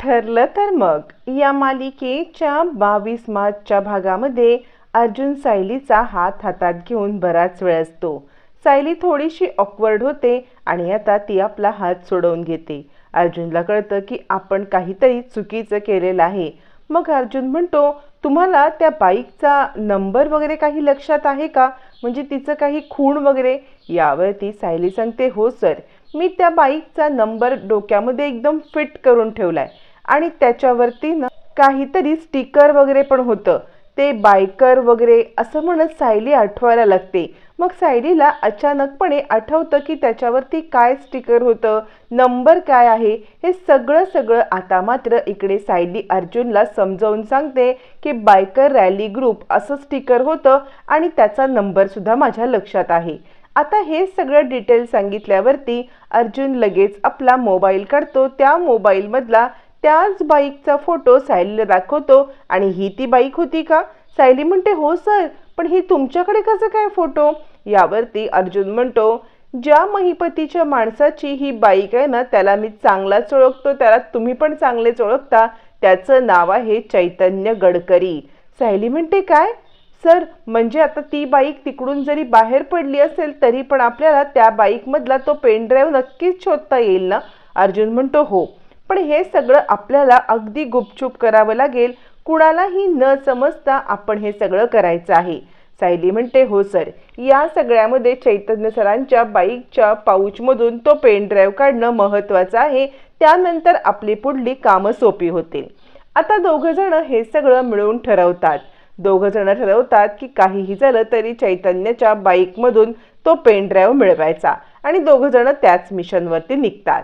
ठरलं तर मग. या मालिकेच्या बावीस मार्चच्या भागामध्ये अर्जुन सायलीचा हात हातात घेऊन बराच वेळ असतो. सायली थोडीशी ऑकवर्ड होते आणि आता ती आपला हात सोडवून घेते. अर्जुनला कळतं की आपण काहीतरी चुकीचं केलेलं आहे. मग अर्जुन म्हणतो तुम्हाला त्या बाईकचा नंबर वगैरे काही लक्षात आहे का? म्हणजे तिचं काही खूण वगैरे? यावरती सायली सांगते हो सर. मी त्या बाईकचा नंबर डोक्यामध्ये एकदम फिट करून ठेवला आहे आणि त्याच्यावरती ना काहीतरी स्टिकर वगैरे पण होतं. ते बायकर वगैरे असं म्हणत सायली आठवायला लागते. मग सायलीला अचानकपणे आठवतं की त्याच्यावरती काय स्टिकर होतं नंबर काय आहे हे सगळं सगळं आता मात्र इकडे सायली अर्जुनला समजावून सांगते की बायकर रॅली ग्रुप असं स्टिकर होतं आणि त्याचा नंबरसुद्धा माझ्या लक्षात आहे. आता हे सगळं डिटेल सांगितल्यावरती अर्जुन लगेच आपला मोबाईल काढतो. त्या मोबाईलमधला त्याच बाईकचा फोटो सायलीला दाखवतो. आणि ही ती बाईक होती का? सायली म्हणते हो सर पण ही तुमच्याकडे कसं काय फोटो? यावरती अर्जुन म्हणतो ज्या महिपतीच्या माणसाची ही बाईक आहे ना त्याला मी चांगलाच ओळखतो. त्याला तुम्ही पण चांगलेच ओळखता. त्याचं नाव आहे चैतन्य गडकरी. सायली म्हणते काय? सर म्हणजे आता ती बाईक तिकडून जरी बाहेर पडली असेल तरी पण आपल्याला त्या बाईकमधला तो पेन ड्राईव्ह नक्कीच शोधता येईल ना? अर्जुन म्हणतो हो. पण हे सगळं आपल्याला अगदी गुपचूप करावं लागेल. कुणालाही न समजता आपण हे सगळं करायचं आहे. सायली म्हणते हो सर. या सगळ्यामध्ये चैतन्य सरांच्या बाईकच्या पाऊचमधून तो पेन ड्राईव्ह काढणं महत्त्वाचं आहे. त्यानंतर आपली पुढली कामं सोपी होतील. आता दोघंजणं हे सगळं मिळून ठरवतात. दोघंजणं ठरवतात की काहीही झालं तरी चैतन्याच्या बाईकमधून तो पेन ड्राईव्ह मिळवायचा आणि दोघंजणं त्याच मिशनवरती निघतात.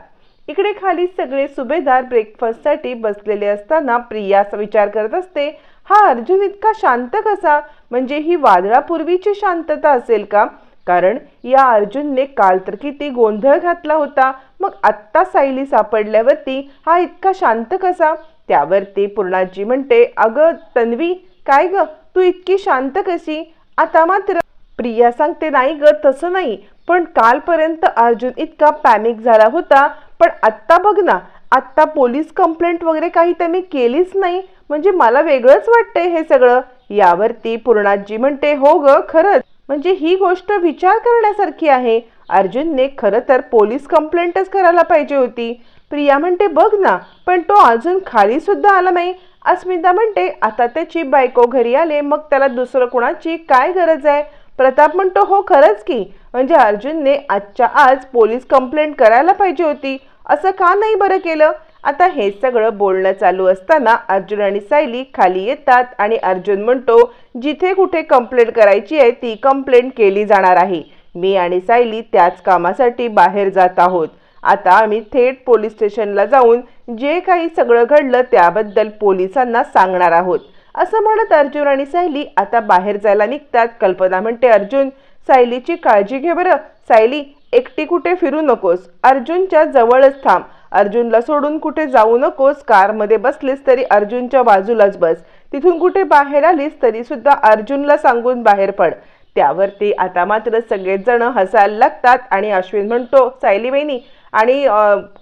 इकडे खाली सगळे सुभेदार ब्रेकफास्टसाठी बसलेले असताना प्रिया विचार करत असते हा अर्जुन इतका शांत कसा? म्हणजे ही वादळापूर्वीची शांतता असेल का? कारण या अर्जुनने काल तर किती गोंधळ घातला होता. मग आत्ता सायली सापडल्यावरती हा इतका शांत कसा? त्यावरती पूर्णाजी म्हणते अगं तन्वी काय ग? तू इतकी शांत कशी? आता मात्र प्रिया सांगते नाही ग तसं नाही. पण कालपर्यंत अर्जुन इतका पॅनिक झाला होता. पण आत्ता बघ ना आत्ता पोलीस कंप्लेंट वगैरे काही त्यांनी केलीच नाही. म्हणजे मला वेगळंच वाटतंय हे सगळं. यावरती पूर्णाजी म्हणते हो ग खरंच. म्हणजे ही गोष्ट विचार करण्यासारखी आहे. अर्जुनने खरं तर पोलीस कंप्लेंटच करायला पाहिजे होती. प्रिया म्हणते बघ ना पण तो अजून खाली सुद्धा आला नाही. अस्मिता म्हणते आता त्याची बायको घरी आले मग त्याला दुसरं कुणाची काय गरज आहे? प्रताप म्हणतो हो खरंच की. म्हणजे अर्जुनने आजच्या आज पोलीस कंप्लेंट करायला पाहिजे होती. असं का नाही बरं केलं? आता हे सगळं बोलणं चालू असताना अर्जुन आणि सायली खाली येतात आणि अर्जुन म्हणतो जिथे कुठे कंप्लेंट करायची आहे ती कंप्लेंट केली जाणार आहे. मी आणि सायली त्याच कामासाठी बाहेर जात आहोत. आता आम्ही थेट पोलीस स्टेशनला जाऊन जे काही सगळं घडलं त्याबद्दल पोलिसांना सांगणार आहोत. असं म्हणत अर्जुन आणि सायली आता बाहेर जायला निघतात. कल्पना म्हणते अर्जुन सायलीची काळजी घे बरं. सायली एकटी कुठे फिरू नकोस. अर्जुनच्या जवळच थांब. अर्जुनला सोडून कुठे जाऊ नकोस. कारमध्ये बसलीस तरी अर्जुनच्या बाजूलाच बस. तिथून कुठे बाहेर आलीस तरी सुद्धा अर्जुनला सांगून बाहेर पड. त्यावरती आता मात्र सगळेजण हसायला लागतात आणि अश्विन म्हणतो सायली बहिणी आणि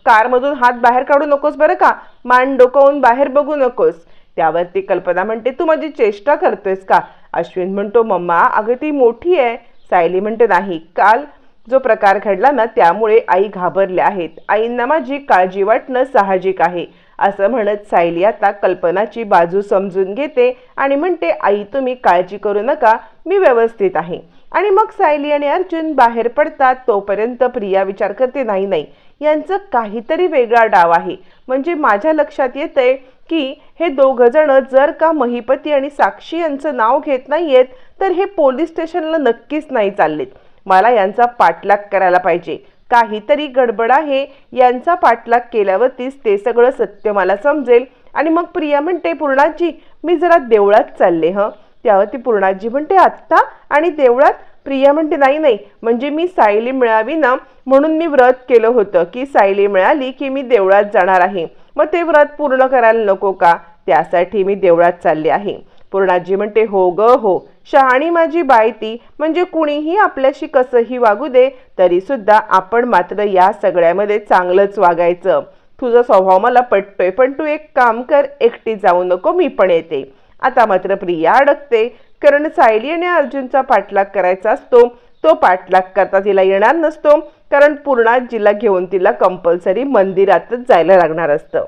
कारमधून हात बाहेर काढू नकोस बरं का? मान डोकवून बाहेर बघू नकोस. त्यावरती कल्पना म्हणते तू माझी चेष्टा करतोयस का? अश्विन म्हणतो मम्मा अगं ती मोठी आहे. सायली म्हणते नाही काल जो प्रकार घडला ना त्यामुळे आई घाबरल्या आहेत. आईंना माझी काळजी वाटणं साहजिक आहे. असं म्हणत सायली आता कल्पनाची बाजू समजून घेते आणि म्हणते आई तुम्ही काळजी करू नका मी व्यवस्थित आहे. आणि मग सायली आणि अर्जुन बाहेर पडतात. तोपर्यंत प्रिया विचार करते नाही नाही यांचं काहीतरी वेगळा डाव आहे. म्हणजे माझ्या लक्षात येतंय की हे दोघंजणं जर का महिपती आणि साक्षी यांचं नाव घेत नाहीयेत तर हे पोलीस स्टेशनला नक्कीच नाही चाललेत. मला यांचा पाठलाग करायला पाहिजे. काहीतरी गडबड आहे. यांचा पाठलाग केल्यावरतीच ते सगळं सत्य मला समजेल. आणि मग प्रिया म्हणते पूर्णाजी मी जरा देवळात चालले हं. त्यावर ती पूर्णाजी म्हणते आत्ता? आणि देवळात प्रिया म्हणते नाही नाही. म्हणजे मी सायली मिळावी ना? म्हणून मी व्रत केलं होतं की सायली मिळाली की मी देवळात जाणार आहे. मग ते व्रत पूर्ण करायला नको का? त्यासाठी मी देवळात चालले आहे. पूर्णाजी म्हणते हो ग हो. शहाणी माझी बायती म्हणजे कुणीही आपल्याशी कसंही वागू दे तरीसुद्धा आपण मात्र या सगळ्यामध्ये चांगलंच वागायचं. तुझा स्वभाव मला पटतोय पण तू एक काम कर एकटी जाऊ नको मी पण येते. आता मात्र प्रिया अडकते. कारण सायली आणि अर्जुनचा पाठलाग करायचा असतो तो पाठलाग करता तिला येणार नसतो कारण पूर्णाजीला घेऊन तिला कंपल्सरी मंदिरातच जायला लागणार असतं.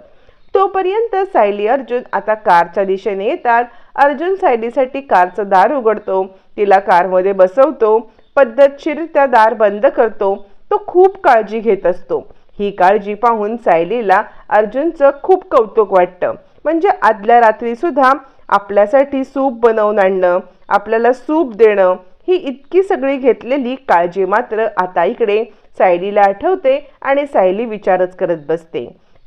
तोपर्यंत सायली अर्जुन आता कारच्या दिशेने येतात. अर्जुन सायलीसाठी कारचं दार उघडतो तिला कारमध्ये बसवतो पद्धतशीर त्या दार बंद करतो तो खूप काळजी घेत असतो. ही काळजी पाहून सायलीला अर्जुनचं खूप कौतुक वाटतं. म्हणजे आदल्या रात्री सुद्धा आपल्यासाठी सूप बनवून आणणं आपल्याला सूप देणं ही इतकी सगळी घेतलेली काळजी मात्र आता इकडे सायलीला आठवते आणि सायली विचारच करत बसते.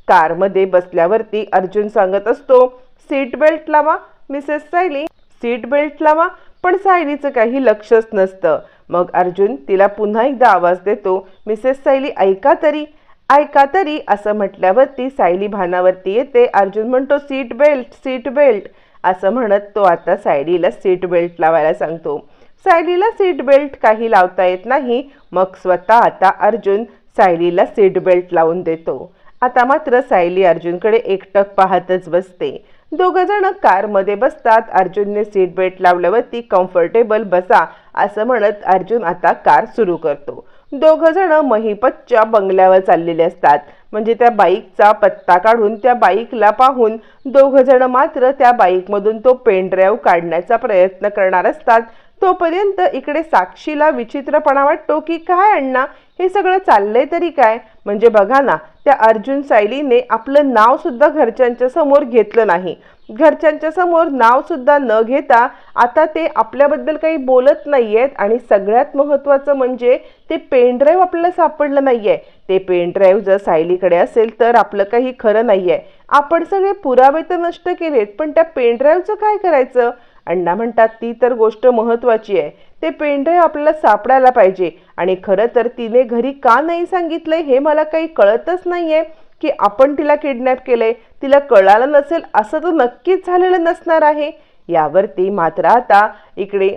कारमध्ये बसल्यावरती अर्जुन सांगत असतो सीट बेल्ट लावा मिसेस सायली. सीट बेल्ट लावा पण सायलीचं काही लक्षच नसतं. मग अर्जुन तिला पुन्हा एकदा आवाज देतो मिसेस सायली ऐका तरी. ऐका तरी असं म्हटल्यावरती सायली भानावरती येते. अर्जुन म्हणतो सीट बेल्ट सीट बेल्ट. असं म्हणत तो आता सायलीला सीट बेल्ट लावायला सांगतो. सायलीला सीट बेल्ट काही लावता येत नाही. मग स्वतः आता अर्जुन सायलीला सीट बेल्ट लावून देतो. आता मात्र सायली अर्जुनकडे एकटक पाहतच बसते. दोघं जण कारमध्ये बसतात. अर्जुनने सीट बेल्ट लावल्यावरती कम्फर्टेबल बसा असं म्हणत अर्जुन आता कार सुरू करतो. दोघं जण महिपतच्या बंगल्यावर चाललेले असतात. म्हणजे त्या बाईकचा पत्ता काढून त्या बाईकला पाहून दोघं जण मात्र त्या बाईकमधून तो पेनड्राईव्ह काढण्याचा प्रयत्न करणार असतात. तोपर्यंत इकडे साक्षीला विचित्रपणा वाटतो की काय अण्णा हे सगळं चाललंय तरी काय? म्हणजे बघा ना त्या अर्जुन सायलीने आपलं नाव सुद्धा घरच्यांच्या समोर घेतलं नाही. घरच्यांच्या समोर नाव सुद्धा न घेता आता ते आपल्याबद्दल काही बोलत नाहीयेत आणि सगळ्यात महत्त्वाचं म्हणजे ते पेनड्राईव्ह आपल्याला सापडलं नाहीये. ते पेनड्राईव्ह जर सायलीकडे असेल तर आपलं काही खरं नाही आहे आपण सगळे पुरावे तर नष्ट केलेत पण त्या पेनड्राईव्हचं काय करायचं? अण्णा म्हणतात ती तर गोष्ट महत्त्वाची आहे. ते पेनड्राईव्ह आपल्याला सापडायला पाहिजे. आणि खरं तर तिने घरी का नाही सांगितले हे मला काही कळतच नाही आहे की आपण तिला किडनॅप केले तिला कळालं नसेल असं तर नक्कीच झालेलं नसणार आहे. यावरती मात्र आता इकडे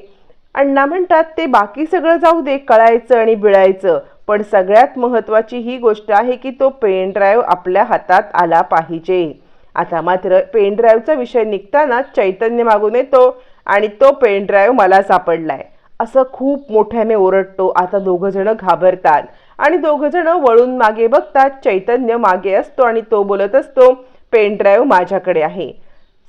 अण्णा म्हणतात ते बाकी सगळं जाऊ दे कळायचं आणि बिळायचं. पण सगळ्यात महत्त्वाची ही गोष्ट आहे की तो पेन ड्राईव्ह आपल्या हातात आला पाहिजे. आता मात्र पेन ड्राईव्हचा विषय निघताना चैतन्य मागून येतो आणि तो पेन ड्राईव्ह मला सापडलाय. असं खूप मोठ्याने ओरडतो. आता दोघं जण घाबरतात. आणि दोघं जण वळून मागे बघतात. चैतन्य मागे असतो आणि तो बोलत असतो पेनड्राईव्ह माझ्याकडे आहे.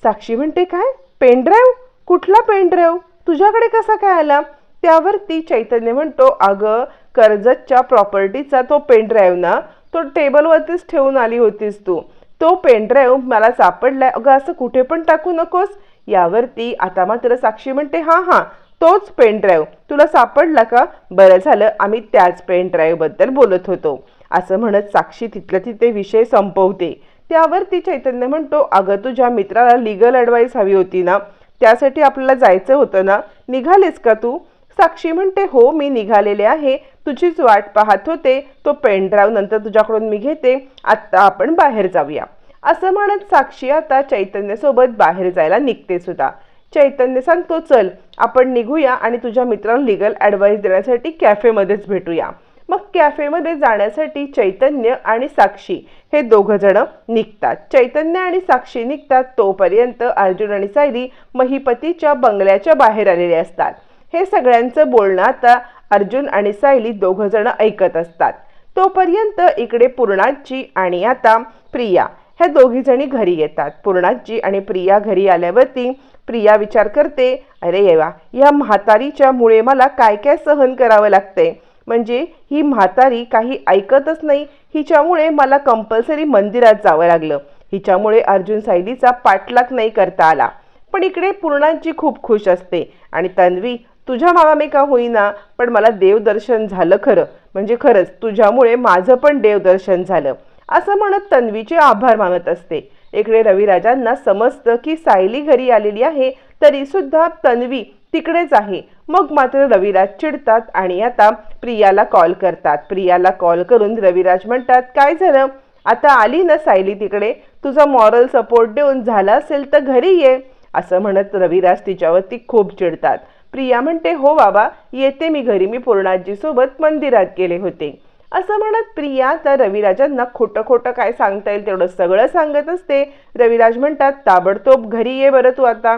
साक्षी म्हणते काय? पेनड्राईव्ह कुठला पेनड्राईव्ह तुझ्याकडे कसा काय आला? त्यावरती चैतन्य म्हणतो अगं कर्जतच्या प्रॉपर्टीचा तो पेनड्राईव्ह ना तो टेबलवरतीच ठेवून आली होतीस तू. तो पेनड्राईव्ह मला सापडलाय. अगं असं कुठे पण टाकू नकोस. यावरती आता मात्र साक्षी म्हणते हां हां तोच पेन ड्राईव्ह. तुला सापडला का? बरं झालं आम्ही त्याच पेन ड्राईव्हबद्दल बोलत होतो. असं म्हणत साक्षी तिथल्या तिथे विषय संपवते. त्यावर ती चैतन्य म्हणतो अगं तुझ्या मित्राला लिगल ॲडवाईस हवी होती ना? त्यासाठी आपल्याला जायचं होतं ना? निघालेस का तू? साक्षी म्हणते हो मी निघालेले आहे. तुझीच वाट पाहत होते. तो पेन ड्राईव्ह नंतर तुझ्याकडून मी घेते. आत्ता आपण बाहेर जाऊया. असं म्हणत साक्षी आता चैतन्यसोबत बाहेर जायला निघते सुद्धा. चैतन्य सांगतो चल आपण निघूया आणि तुझ्या मित्राला लिगल ॲडवाईस देण्यासाठी कॅफेमध्येच भेटूया. मग कॅफेमध्ये जाण्यासाठी चैतन्य आणि साक्षी हे दोघं जण निघतात. चैतन्य आणि साक्षी निघतात तोपर्यंत अर्जुन आणि सायली महिपतीच्या बंगल्याच्या बाहेर आलेले असतात. हे सगळ्यांचं बोलणं आता अर्जुन आणि सायली दोघं जण ऐकत असतात. तोपर्यंत इकडे पूर्णाजी आणि आता प्रिया ह्या दोघी जणी घरी येतात. पूर्णाजी आणि प्रिया घरी आल्यावरती प्रिया विचार करते अरे येवा या म्हातारीच्या मुळे मला काय काय सहन करावं लागतंय? म्हणजे ही म्हातारी काही ऐकतच नाही हिच्यामुळे मला कंपल्सरी मंदिरात जावं लागलं. हिच्यामुळे अर्जुन सायलीचा पाठलाग नाही करता आला. पण इकडे पूर्णांची खूप खुश असते आणि तन्वी तुझ्या मागामे का होईना पण मला देवदर्शन झालं खरं. म्हणजे खरंच तुझ्यामुळे माझं पण देवदर्शन झालं. असं म्हणत तन्वीचे आभार मानत असते. इकडे रविराजांना समजतं की सायली घरी आलेली आहे तरी सुद्धा तन्वी तिकडेच आहे. मग मात्र रविराज चिडतात आणि आता प्रियाला कॉल करतात. प्रियाला कॉल करून रविराज म्हणतात काय झालं? आता आली ना सायली तिकडे? तुझा मॉरल सपोर्ट देऊन झाला असेल तर घरी ये. असं म्हणत रविराज तिच्यावरती खूप चिडतात. प्रिया म्हणते हो बाबा येते मी घरी. मी पूर्णाजीसोबत मंदिरात गेले होते. असं म्हणत प्रिया तर रविराजांना खोटं खोटं काय सांगता येईल तेवढं सगळं सांगत असते. रविराज म्हणतात ताबडतोब घरी ये बरं तू आता.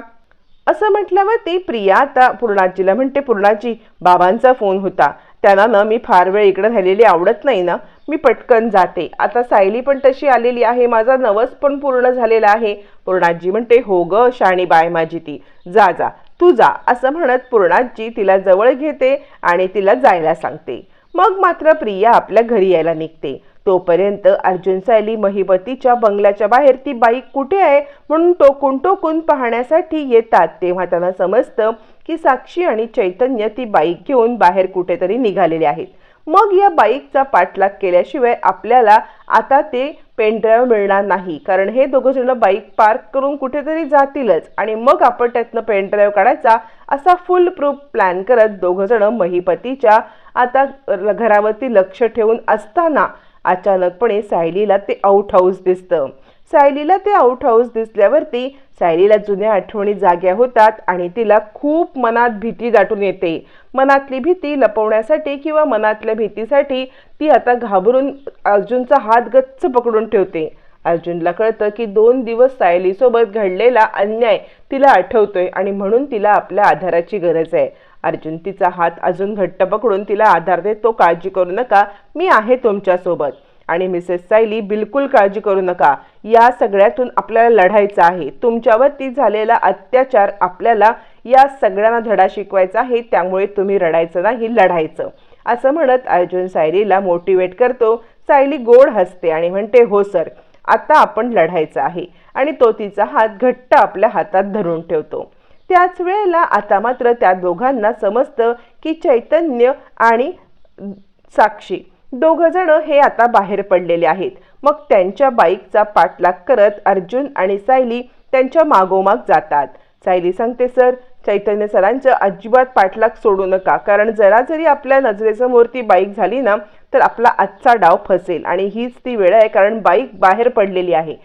असं म्हटल्यावर ती प्रिया आता पूर्णाजीला म्हणते पूर्णाजी बाबांचा फोन होता. त्यांना ना मी फार वेळ इकडं राहिलेली आवडत नाही ना. मी पटकन जाते. आता सायली पण तशी आलेली आहे. माझा नवस पण पूर्ण झालेला आहे. पूर्णाजी म्हणते हो ग शाणी बाय माझी ती. जा जा. तू जा. असं म्हणत पूर्णाजी तिला जवळ घेते आणि तिला जायला सांगते. मग मात्र प्रिया आपल्या घरी यायला निघते. तोपर्यंत अर्जुन सायली महिबतीच्या बंगल्याच्या बाहेर ती बाईक कुठे आहे? म्हणून टोकून टोकून पाहण्यासाठी येतात. तेव्हा त्यांना समजतं की साक्षी आणि चैतन्य ती बाईक घेऊन बाहेर कुठेतरी निघालेले आहेत. मग या बाईकचा पाठलाग केल्याशिवाय आपल्याला आता ते पेनड्राईव्ह मिळणार नाही कारण हे दोघंजण बाईक पार्क करून कुठेतरी जातीलच आणि मग आपण त्यातनं पेनड्राईव्ह काढायचा असा फुल प्रूफ प्लॅन करत दोघंजण महिपतीच्या आता घरावरती लक्ष ठेवून असताना अचानकपणे सायलीला ते आउट हाऊस दिसतं. सायलीला ते आउट हाऊस दिसल्यावरती सायलीला जुन्या आठवणी जाग्या होतात आणि तिला खूप मनात भीती दाटून येते. मनातली भीती लपवण्यासाठी किंवा मनातल्या भीतीसाठी ती आता घाबरून अर्जुनचा हात गच्च पकडून ठेवते. अर्जुनला कळतं की दोन दिवस सायलीसोबत घडलेला अन्याय तिला आठवतोय आणि म्हणून तिला आपल्या आधाराची गरज आहे. अर्जुन तिचा हात अजून घट्ट पकडून तिला आधार देतो काळजी करू नका मी आहे तुमच्यासोबत. आणि मिसेस सायली बिलकुल काळजी करू नका. या सगळ्यातून आपल्याला लढायचं आहे. तुमच्यावरती झालेला अत्याचार आपल्याला या सगळ्यांना धडा शिकवायचा आहे. त्यामुळे तुम्ही रडायचं नाही लढायचं. असं म्हणत अर्जुन सायलीला मोटिवेट करतो. सायली गोड हसते आणि म्हणते हो सर आता आपण लढायचं आहे. आणि तो तिचा हात घट्ट आपल्या हातात धरून ठेवतो. त्याच वेळेला आता मात्र त्या दोघांना समजतं की चैतन्य आणि साक्षी दोघं जण हे आता बाहेर पडलेले आहेत. मग त्यांच्या बाईकचा पाठलाग करत अर्जुन आणि सायली त्यांच्या मागोमाग जातात. सायली सांगते सर चैतन्य सरांचं अजिबात पाठलाग सोडू नका. कारण जरा जरी आपल्या नजरेसमोर ती बाईक झाली ना तर आपला आजचा डाव फसेल. आणि हीच ती वेळ आहे कारण बाईक बाहेर पडलेली आहे.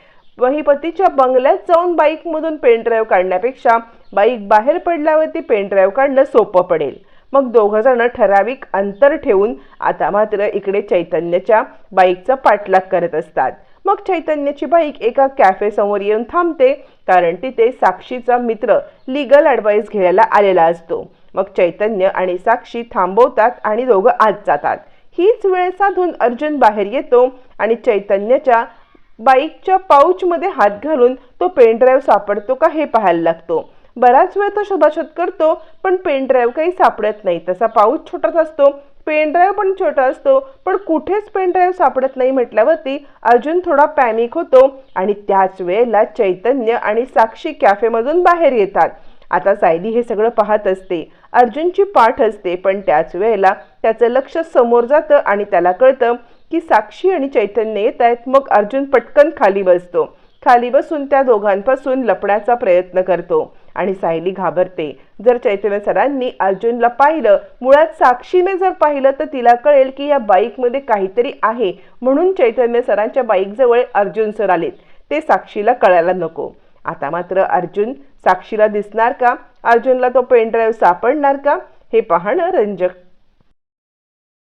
महिपतीच्या बंगल्यात जाऊन बाईकमधून पेनड्राईव्ह काढण्यापेक्षा बाईक बाहेर पडल्यावरती पेनड्राईव्ह काढणं सोपं पडेल. मग दोघंजणं ठराविक अंतर ठेवून आता मात्र इकडे चैतन्याच्या बाईकचा पाठलाग करत असतात. मग चैतन्याची बाईक एका कॅफे समोर येऊन थांबते कारण तिथे साक्षीचा मित्र लिगल ॲडवाईस घ्यायला आलेला असतो. मग चैतन्य आणि साक्षी थांबवतात आणि दोघं आत जातात. हीच वेळ साधून अर्जुन बाहेर येतो आणि चैतन्याच्या बाईकच्या पाऊचमध्ये हात घालून तो पेनड्राईव्ह सापडतो का हे पाहायला लागतो. बराच वेळ तो शोधाशोध करतो पण पेनड्राईव्ह काही सापडत नाही. तसा पाऊच छोटाच असतो पेनड्राईव्ह पण छोटा असतो पण कुठेच पेनड्राईव्ह सापडत नाही म्हटल्यावरती अर्जुन थोडा पॅनिक होतो आणि त्याच वेळेला चैतन्य आणि साक्षी कॅफेमधून बाहेर येतात. आता सायली हे सगळं पाहत असते. अर्जुनची पाठ असते पण त्याच वेळेला त्याचं लक्ष समोर जातं आणि त्याला कळतं की साक्षी आणि चैतन्य येत आहेत मग अर्जुन पटकन खाली बसतो. खाली बसून त्या दोघांपासून लपण्याचा प्रयत्न करतो आणि सायली घाबरते. जर चैतन्य सरांनी अर्जुनला पाहिलं मुळात साक्षीने जर पाहिलं तर तिला कळेल की या बाईकमध्ये काहीतरी आहे म्हणून चैतन्य सरांच्या बाईकजवळ अर्जुन सर आलेत. ते साक्षीला कळायला नको. आता मात्र अर्जुन साक्षीला दिसणार का? अर्जुनला तो पेनड्राईव्ह सापडणार का? हे पाहणं रंजक